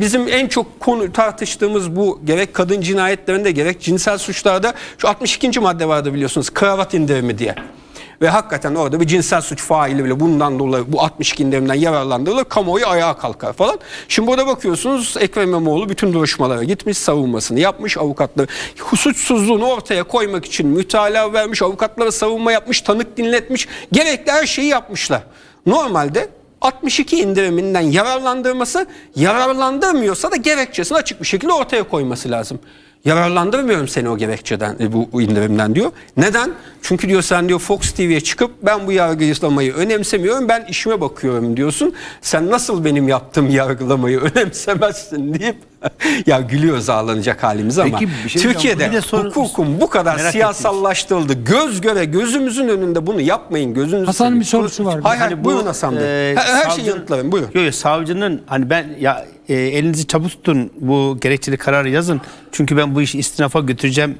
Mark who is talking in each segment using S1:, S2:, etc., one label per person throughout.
S1: bizim en çok konu tartıştığımız bu gerek kadın cinayetlerinde gerek cinsel suçlarda şu 62. madde vardı biliyorsunuz kravat indirimi diye. Ve hakikaten orada bir cinsel suç faili bile bundan dolayı bu 62 indirimden yararlandırılır. Kamuoyu ayağa kalkar falan. Şimdi burada bakıyorsunuz Ekrem İmamoğlu bütün duruşmalara gitmiş savunmasını yapmış. Avukatları suçsuzluğunu ortaya koymak için mütalaa vermiş. Avukatlara savunma yapmış. Tanık dinletmiş. Gerekli her şeyi yapmışlar. Normalde 62 indiriminden yararlandırması yararlandırmıyorsa da gerekçesini açık bir şekilde ortaya koyması lazım. Yararlandırmıyorum seni o gerekçeden e, bu indirimden diyor. Neden? Çünkü diyor sen diyor Fox TV'ye çıkıp ben bu yargılamayı önemsemiyorum ben işime bakıyorum diyorsun. Sen nasıl benim yaptığım yargılamayı önemsemezsin deyip ya gülüyoruz ağlanacak halimiz ama
S2: Peki, bir şey
S1: Türkiye'de.
S2: Bir de
S1: hukukun bu kadar
S2: Merak
S1: siyasallaştırıldı. Göz göre gözümüzün önünde bunu yapmayın gözünüzü
S3: Hasan'ın bir sorusu var.
S1: Hayır, hayır
S2: Hani bu,
S1: buyurun Hasan Bey.
S2: e,
S1: her, her şeyi
S2: savcının-
S1: yanıtlayın buyurun.
S2: Yok yok savcının hani ben ya e, elinizi çabuk tutun bu gerekçeli kararı yazın. Çünkü ben bu işi istinafa götüreceğim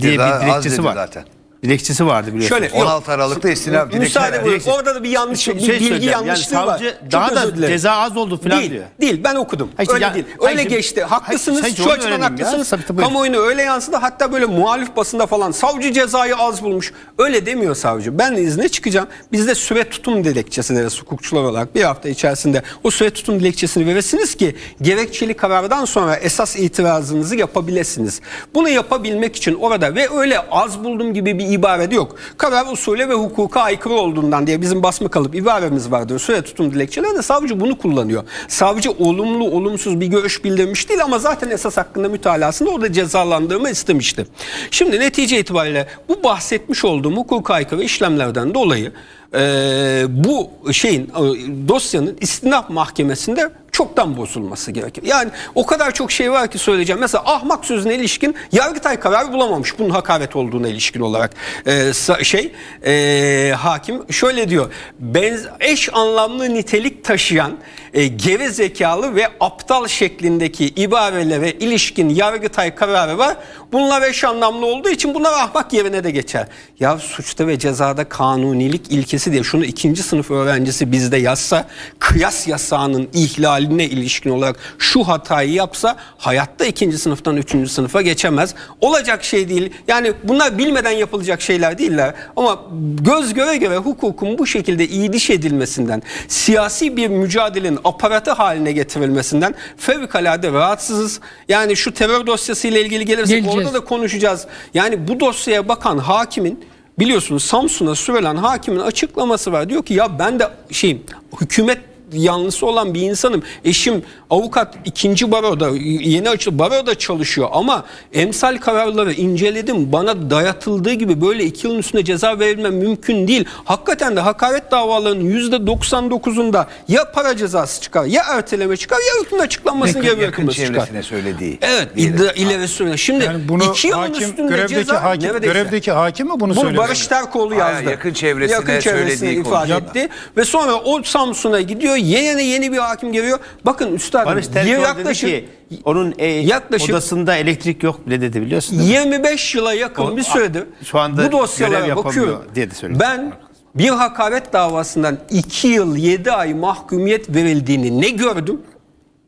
S2: diye
S4: Ceza
S2: bir
S4: az
S2: dilekçesi
S4: dedi
S2: var.
S4: zaten.
S2: Dilekçesi vardı biliyorsunuz.
S1: Şöyle yok.
S4: 16 Aralık'ta istinaf dilekçesi
S1: Müsaade buyurun. Orada da bir yanlış
S2: Şey-
S1: bir
S2: şey
S1: bilgi
S2: söyleyeceğim. Yani
S1: yanlışlığı var.
S2: savcı
S1: Çok
S2: daha da ceza az oldu falan
S1: değil,
S2: diyor.
S1: Değil ben okudum.
S2: Hayır,
S1: öyle
S2: yani-
S1: değil.
S2: hayır,
S1: Öyle
S2: şimdi-
S1: geçti. Haklısınız.
S2: hayır,
S1: Şu açıdan
S2: ya.
S1: haklısınız.
S2: Buyurun.
S1: Kamuoyuna öyle yansıdı. Hatta böyle muhalif basında falan savcı cezayı az bulmuş. Öyle demiyor savcı. Ben izne çıkacağım. Bizde süre tutum dilekçesi deriz hukukçular olarak. Bir hafta içerisinde o süre tutum dilekçesini verirsiniz ki gerekçeli karardan sonra esas itirazınızı yapabilirsiniz. Bunu yapabilmek için orada ve öyle az buldum gibi bir ibare de yok. Karar usule ve hukuka aykırı olduğundan diye bizim basma kalıp ibaremiz vardır. Süre tutum dilekçelerinde savcı bunu kullanıyor. Savcı olumlu olumsuz bir görüş bildirmiş değil ama zaten esas hakkında mütalasında orada cezalandırma istemişti. Şimdi netice itibariyle bu bahsetmiş olduğum hukuka aykırı işlemlerden dolayı e, bu şeyin e, dosyanın istinaf mahkemesinde çoktan bozulması gerekir. Yani o kadar çok şey var ki söyleyeceğim. Mesela ahmak sözüne ilişkin Yargıtay kararı bulamamış bunun hakaret olduğuna ilişkin olarak. Ee, şey e, hakim şöyle diyor. Benz, eş anlamlı nitelik taşıyan e, geri zekalı ve aptal şeklindeki ibarelere ilişkin Yargıtay kararı var. Bunlar eş anlamlı olduğu için bunlar ahmak yerine de geçer. Ya suçta ve cezada kanunilik ilkesi diye şunu ikinci sınıf öğrencisi bizde yazsa kıyas yasağının ihlaline ilişkin olarak şu hatayı yapsa hayatta ikinci sınıftan üçüncü sınıfa geçemez. Olacak şey değil. Yani bunlar bilmeden yapılacak şeyler değiller. Ama göz göre göre hukukun bu şekilde iyiliş edilmesinden, siyasi bir mücadelenin aparatı haline getirilmesinden fevkalade rahatsızız. Yani şu terör dosyası ile ilgili gelirsek
S3: Geleceğiz.
S1: orada da konuşacağız. Yani bu dosyaya bakan hakimin biliyorsunuz Samsun'a sürülen hakimin açıklaması var. Diyor ki ya ben de şeyim hükümet yanlısı olan bir insanım. Eşim avukat ikinci baroda yeni açıldı baroda çalışıyor ama emsal kararları inceledim. Bana dayatıldığı gibi böyle iki yılın üstünde ceza verilmem mümkün değil. Hakikaten de hakaret davalarının yüzde 99'unda ya para cezası çıkar ya erteleme çıkar ya hükmün açıklanmasının
S4: Yakın,
S1: geri
S4: yakın
S1: bırakılması çıkar.
S4: çevresine söylediği.
S1: Evet ileri sürüyor. Şimdi
S5: Yani bunu
S1: iki yılın
S5: hakim,
S1: üstünde
S5: görevdeki
S1: ceza
S5: hakim,
S1: neredeyse.
S5: görevdeki hakim mi bunu
S1: Bunu
S5: söyledi?
S1: Barış Terkoğlu yazdı.
S4: Hayır, yakın çevresine söylediği
S1: ifade
S4: konusunda.
S1: etti. Ve sonra o Samsun'a gidiyor. Yeni yeni bir hakim geliyor. Bakın üstadım
S2: Barış Terkoğlu dedi
S1: yaklaşık
S2: ki onun e,
S1: yaklaşık-
S2: odasında elektrik yok bile dedi biliyorsun değil mi?
S1: 25 yıla yakın
S2: O-
S1: bir süredir
S2: şu anda
S1: bu dosyalara
S2: yapamıyor
S1: bakıyorum.
S2: diye de söyledi.
S1: Ben bir hakaret davasından 2 yıl 7 ay mahkumiyet verildiğini ne gördüm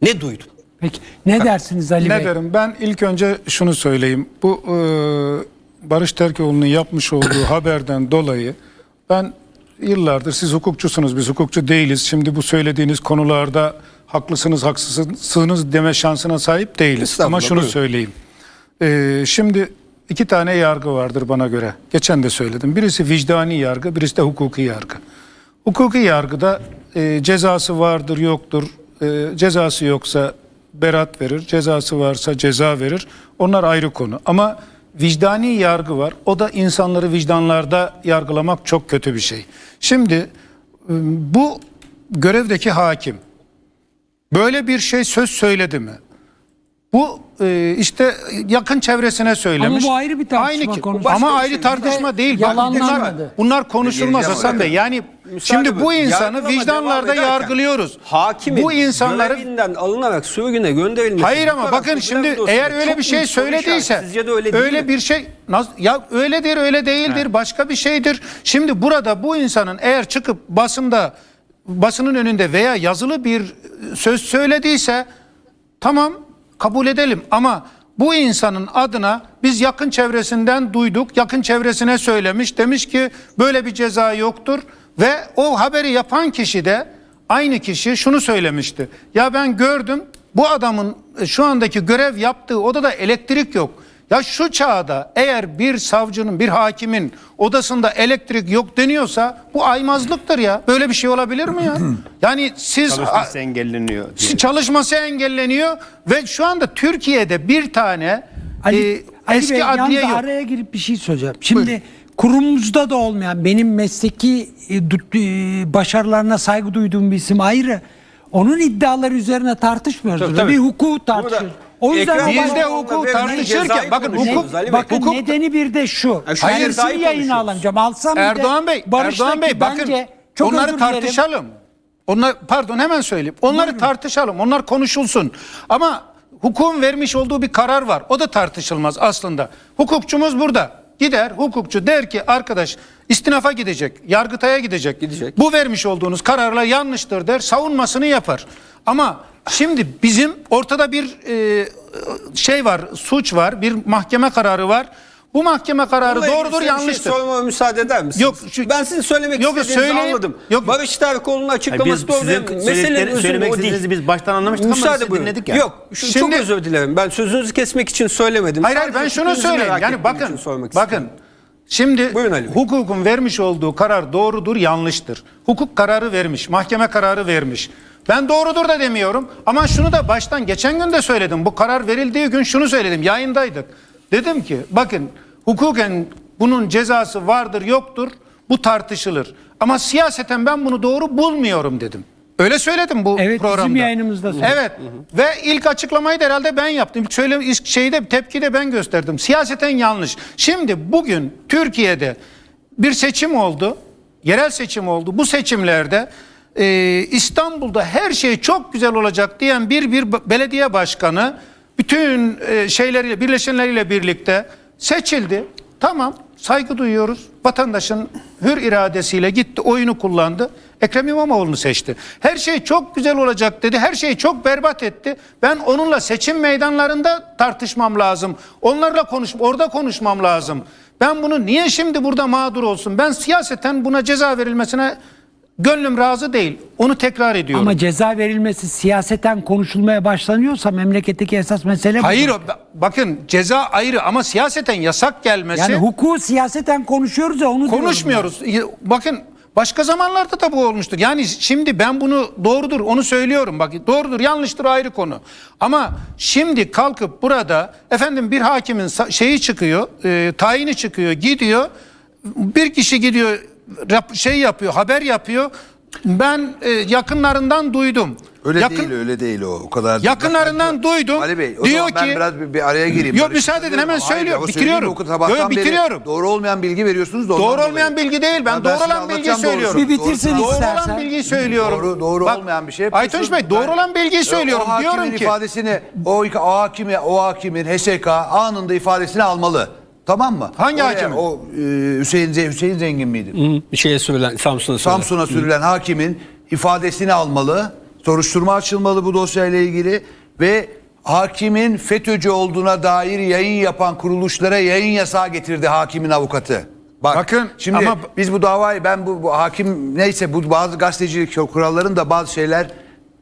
S1: ne duydum.
S3: Peki ne dersiniz Ali
S5: Ne
S3: Bey?
S5: derim? Ben ilk önce şunu söyleyeyim. Bu e, Barış Terkoğlu'nun yapmış olduğu haberden dolayı ben yıllardır siz hukukçusunuz biz hukukçu değiliz. Şimdi bu söylediğiniz konularda haklısınız haksızsınız deme şansına sahip değiliz. Ama şunu
S1: buyurun.
S5: söyleyeyim. E, şimdi iki tane yargı vardır bana göre. Geçen de söyledim. Birisi vicdani yargı, birisi de hukuki yargı. Hukuki yargıda e, cezası vardır yoktur. E, cezası yoksa berat verir, cezası varsa ceza verir. Onlar ayrı konu. Ama vicdani yargı var. O da insanları vicdanlarda yargılamak çok kötü bir şey. Şimdi e, bu görevdeki hakim böyle bir şey söz söyledi mi? Bu e, işte yakın çevresine söylemiş.
S3: Ama bu ayrı bir tartışma
S5: Aynı ki-
S3: konusu.
S5: Ama ayrı
S1: şey.
S5: tartışma
S3: de
S5: değil. Bak, bunlar, bunlar konuşulmaz Hasan. Bey. Yani
S1: Müsaade
S5: şimdi bu insanı vicdanlarda yargılıyoruz.
S1: Hakimin
S5: bu insanları
S1: görevinden alınarak sürgüne gönderilmesi.
S5: Hayır ama bakın şimdi eğer öyle
S1: Çok
S5: bir şey söylediyse
S1: Sizce de öyle değil mi?
S5: bir şey ya öyledir öyle değildir başka bir şeydir. Şimdi burada bu insanın eğer çıkıp basında basının önünde veya yazılı bir söz söylediyse Tamam kabul edelim ama bu insanın adına biz yakın çevresinden duyduk. Yakın çevresine söylemiş. Demiş ki böyle bir ceza yoktur. Ve o haberi yapan kişi de aynı kişi şunu söylemişti. Ya ben gördüm bu adamın e, şu andaki görev yaptığı odada elektrik yok. Ya şu çağda eğer bir savcının, bir hakimin odasında elektrik yok deniyorsa bu aymazlıktır ya. Böyle bir şey olabilir mi ya? Yani siz
S2: Çalışması engelleniyor. diye.
S5: çalışması engelleniyor ve şu anda Türkiye'de bir tane
S3: Ali,
S5: e,
S3: Ali
S5: eski
S3: Bey,
S5: adliye yok.
S3: araya girip bir şey söyleyeceğim. Şimdi kurumumuzda da olmayan benim mesleki e, e, başarılarına saygı duyduğum bir isim ayrı. Onun iddiaları üzerine tartışmıyoruz.
S1: Tabii,
S3: burada.
S1: tabii.
S3: Bir hukuku tartışıyoruz. O yüzden
S1: Ekrem
S5: Biz de
S1: Ve
S5: tartışırken bakın
S1: konuşuyoruz
S5: hukuk
S1: Ali Bey.
S3: Bakın
S5: hukuk
S3: nedeni bir de şu. Hayır, sizin yayını
S1: konuşuyoruz.
S3: alamayacağım. Alsam bir de
S5: Erdoğan Bey,
S3: Barış'taki
S5: Erdoğan Bey bakın
S3: bence çok
S5: onları
S3: özür dilerim.
S5: tartışalım. Onlar pardon hemen söyleyeyim. Onları tartışalım. Onlar konuşulsun. Ama hukukun vermiş olduğu bir karar var. O da tartışılmaz aslında. Hukukçumuz burada. Gider hukukçu der ki arkadaş istinafa gidecek, yargıtaya gidecek.
S1: Gidecek.
S5: Bu vermiş olduğunuz kararla yanlıştır der, savunmasını yapar. Ama şimdi bizim ortada bir e, şey var, suç var, bir mahkeme kararı var. Bu mahkeme kararı
S1: Bununla ilgili
S5: doğrudur
S1: size bir
S5: yanlıştır.
S1: Şey sormama müsaade eder misiniz?
S5: Yok, şu-
S1: ben sizin söylemek
S5: Yok,
S1: istediğinizi
S5: söyleyeyim.
S1: anladım.
S5: Yok.
S1: Barış Terkoğlu'nun açıklaması doğru. değil. Meselenin özü
S2: söylemek
S1: o değil.
S2: istediğinizi biz baştan anlamıştık ama
S1: Müsaade
S2: sizi
S1: buyurun.
S2: dinledik ya.
S1: Yok şu- çok
S5: Şimdi-
S1: özür dilerim. Ben sözünüzü kesmek için söylemedim.
S5: Hayır hayır
S1: Sadece
S5: ben şunu
S1: fikrinizi
S5: söyleyeyim.
S1: merak
S5: Yani
S1: ettiğim
S5: bakın
S1: sormak
S5: bakın. Şimdi
S1: Buyurun Ali Bey.
S5: hukukun vermiş olduğu karar doğrudur, yanlıştır. Hukuk kararı vermiş, mahkeme kararı vermiş. Ben doğrudur da demiyorum ama şunu da baştan geçen gün de söyledim. Bu karar verildiği gün şunu söyledim. Yayındaydık. Dedim ki bakın hukuken bunun cezası vardır, yoktur. Bu tartışılır. Ama siyaseten ben bunu doğru bulmuyorum dedim. Öyle söyledim bu
S3: Evet, bizim
S5: programda.
S3: yayınımızda söyledin.
S5: Evet. Ve ilk açıklamayı da herhalde ben yaptım. İlk söyle ilk şeyde tepki de ben gösterdim. Siyaseten yanlış. Şimdi bugün Türkiye'de bir seçim oldu. Yerel seçim oldu. Bu seçimlerde e, İstanbul'da her şey çok güzel olacak diyen bir bir belediye başkanı bütün e, şeyleriyle birleşenleriyle birlikte seçildi. Tamam saygı duyuyoruz. Vatandaşın hür iradesiyle gitti oyunu kullandı. Ekrem İmamoğlu'nu seçti. Her şey çok güzel olacak dedi. Her şeyi çok berbat etti. Ben onunla seçim meydanlarında tartışmam lazım. Onlarla konuş, orada konuşmam lazım. Ben bunu niye şimdi burada mağdur olsun? Ben siyaseten buna ceza verilmesine gönlüm razı değil. Onu tekrar ediyorum.
S3: Ama ceza verilmesi siyaseten konuşulmaya başlanıyorsa memleketteki esas mesele bu.
S5: Hayır o- bakın ceza ayrı ama siyaseten yasak gelmesi
S3: Yani hukuku siyaseten konuşuyoruz ya onu diyorum
S5: konuşmuyoruz. Bakın başka zamanlarda da bu olmuştur. Yani şimdi ben bunu doğrudur onu söylüyorum. Bak doğrudur yanlıştır ayrı konu. Ama şimdi kalkıp burada efendim bir hakimin sa- şeyi çıkıyor, e, tayini çıkıyor, gidiyor. Bir kişi gidiyor şey yapıyor, haber yapıyor. Ben e, yakınlarından duydum.
S4: Öyle
S5: Yakın-
S4: değil öyle değil o. O kadar.
S5: Yakınlarından duydum.
S4: Ali Bey o
S5: Diyor
S4: zaman ben
S5: ki-
S4: biraz bir, bir araya gireyim.
S5: Yok, müsaade edin, hemen
S4: Hayır,
S5: söylüyorum,
S4: o
S5: bitiriyorum.
S4: söyleyeyim, o sabahtan
S5: Yok, yok,
S4: beri
S5: bitiriyorum.
S4: Doğru olmayan bilgi veriyorsunuz
S5: Doğru
S4: dolayı.
S5: olmayan bilgi değil. Ben
S4: Ha,
S5: doğru olan bilgiyi söylüyorum.
S3: Bir bitirsin
S5: Doğru
S3: İstersen.
S5: olan bilgiyi söylüyorum.
S4: Doğru, doğru
S5: Bak,
S4: olmayan bir şey.
S5: Aytunç Bey doğru
S4: Ben-
S5: olan bilgiyi söylüyorum.
S4: O
S5: Diyorum ki
S4: ifadesini o, o hakimi o hakimin HSK anında ifadesini almalı. Tamam mı?
S5: Hangi
S4: Oraya,
S5: hakimin?
S4: O e, Hüseyin Hüseyin Zengin miydi?
S1: Bir şeye sürülen Samsun'a sürülen.
S4: Samsun'a sürülen hakimin ifadesini almalı. Soruşturma açılmalı bu dosyayla ilgili ve hakimin FETÖ'cü olduğuna dair yayın yapan kuruluşlara yayın yasağı getirdi hakimin avukatı. Bak,
S5: Bakın,
S4: şimdi
S5: ama-
S4: biz bu davayı ben bu, bu hakim neyse bu bazı gazetecilik kurallarında bazı şeyler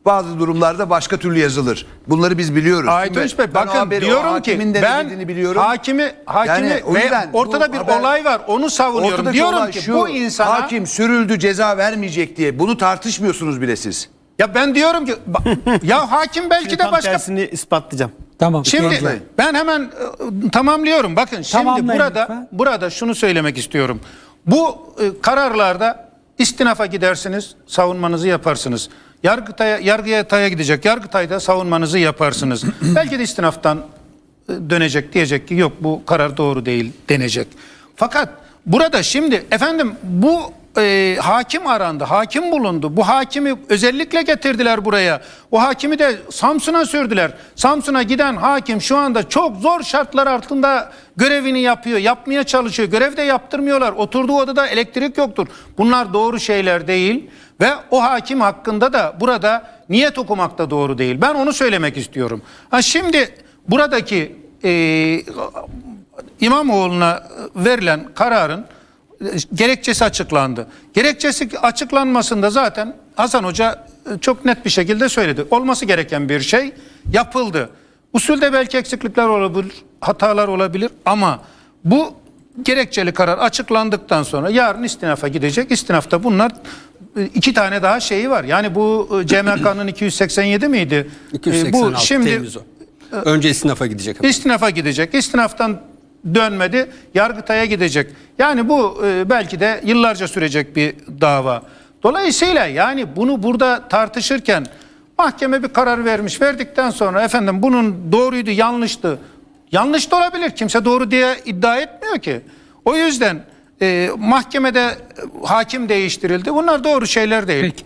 S4: bazı durumlarda başka türlü yazılır. Bunları biz biliyoruz.
S5: Aytunç Bey bakın
S4: haberi
S5: diyorum ki ben
S4: biliyorum.
S5: hakimi hakimi
S4: Yani o
S5: ve
S4: yüzden
S5: ortada bir
S4: haber-
S5: olay var onu savunuyorum. Diyorum ki
S4: şu,
S5: bu insana
S4: hakim sürüldü ceza vermeyecek diye bunu tartışmıyorsunuz bile siz.
S5: ya ben diyorum ki ya hakim belki
S2: Şimdi
S5: de
S2: tam
S5: başka
S2: tersini ispatlayacağım.
S3: Tamam.
S5: Şimdi
S3: geleceğim.
S5: ben hemen e, tamamlıyorum. Bakın şimdi
S3: Tamamlayın
S5: burada
S3: lütfen.
S5: burada şunu söylemek istiyorum. Bu e, kararlarda istinafa gidersiniz, savunmanızı yaparsınız. Yargıtay'a Yargıtay'a gidecek. Yargıtay'da savunmanızı yaparsınız. Belki de istinaftan e, dönecek diyecek ki yok bu karar doğru değil denecek. Fakat burada şimdi efendim bu e, hakim arandı, hakim bulundu. Bu hakimi özellikle getirdiler buraya. O hakimi de Samsun'a sürdüler. Samsun'a giden hakim şu anda çok zor şartlar altında görevini yapıyor, yapmaya çalışıyor. Görev de yaptırmıyorlar. Oturduğu odada elektrik yoktur. Bunlar doğru şeyler değil. Ve o hakim hakkında da burada niyet okumak da doğru değil. Ben onu söylemek istiyorum. Ha şimdi buradaki e, İmamoğlu'na verilen kararın e, gerekçesi açıklandı. Gerekçesi açıklanmasında zaten Hasan Hoca e, çok net bir şekilde söyledi. Olması gereken bir şey yapıldı. Usulde belki eksiklikler olabilir, hatalar olabilir ama bu gerekçeli karar açıklandıktan sonra yarın istinafa gidecek. İstinafta bunlar iki tane daha şeyi var. Yani bu e, CMK'nın 287 miydi? E,
S1: 286
S5: Bu şimdi
S1: Temmuz. Önce istinafa gidecek. ama.
S5: İstinafa gidecek. İstinaftan dönmedi. Yargıtay'a gidecek. Yani bu e, belki de yıllarca sürecek bir dava. Dolayısıyla yani bunu burada tartışırken mahkeme bir karar vermiş. Verdikten sonra efendim bunun doğruydu, yanlıştı. Yanlış da olabilir. Kimse doğru diye iddia etmiyor ki. O yüzden e, mahkemede hakim değiştirildi. Bunlar doğru şeyler değil.
S3: Peki.